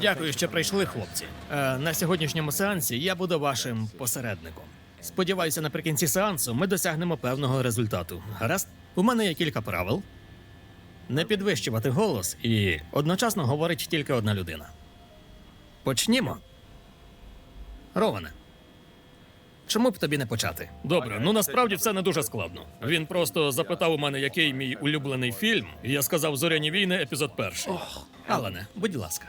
Дякую, що прийшли, хлопці. Е, на сьогоднішньому сеансі я буду вашим посередником. Сподіваюся, наприкінці сеансу ми досягнемо певного результату. Гаразд? У мене є кілька правил. Не підвищувати голос і одночасно говорить тільки одна людина. Почнімо. Роване. Чому б тобі не почати? Добре, ну насправді все не дуже складно. Він просто запитав у мене, який мій улюблений фільм, і я сказав Зоряні війни, епізод перший. Алане, будь ласка.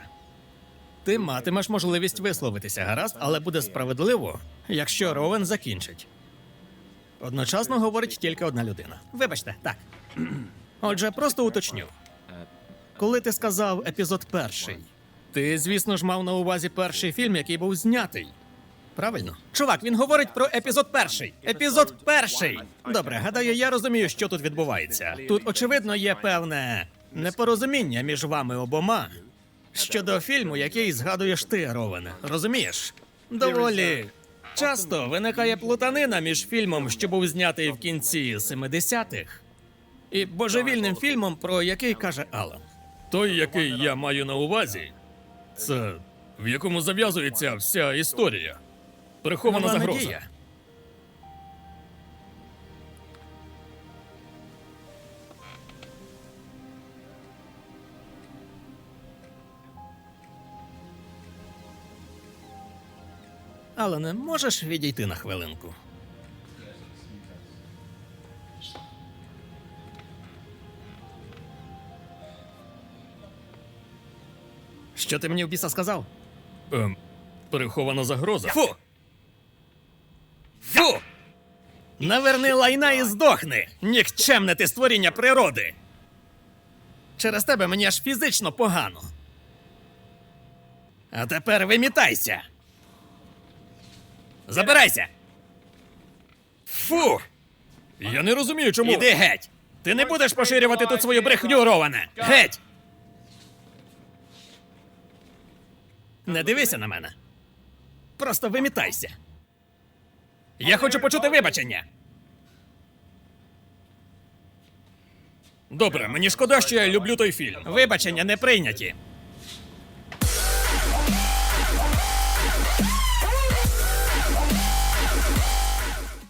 Ти матимеш можливість висловитися, гаразд, але буде справедливо, якщо Ровен закінчить. Одночасно говорить тільки одна людина. Вибачте, так. Отже, просто уточню. Коли ти сказав епізод перший, ти, звісно ж, мав на увазі перший фільм, який був знятий. Правильно? Чувак, він говорить про епізод перший. Епізод перший. Добре, гадаю, я розумію, що тут відбувається. Тут, очевидно, є певне непорозуміння між вами обома щодо фільму, який згадуєш ти, Ровене. Розумієш? Доволі часто виникає плутанина між фільмом, що був знятий в кінці 70-х, і божевільним фільмом, про який каже Алан. Той, який я маю на увазі, це в якому зав'язується вся історія. Прихована Нова загроза. надія. Алене, можеш відійти на хвилинку? Що ти мені в біса сказав? Ем, перехована загроза. Фу! Фу! Наверни лайна і здохни! Нікчемне ти створіння природи! Через тебе мені аж фізично погано. А тепер вимітайся! Забирайся! Фу! Я не розумію, чому. Іди геть! Ти не будеш поширювати тут свою брехню, Роване! Геть! Не дивися на мене. Просто вимітайся. Я хочу почути вибачення. Добре, мені шкода, що я люблю той фільм. Вибачення не прийняті.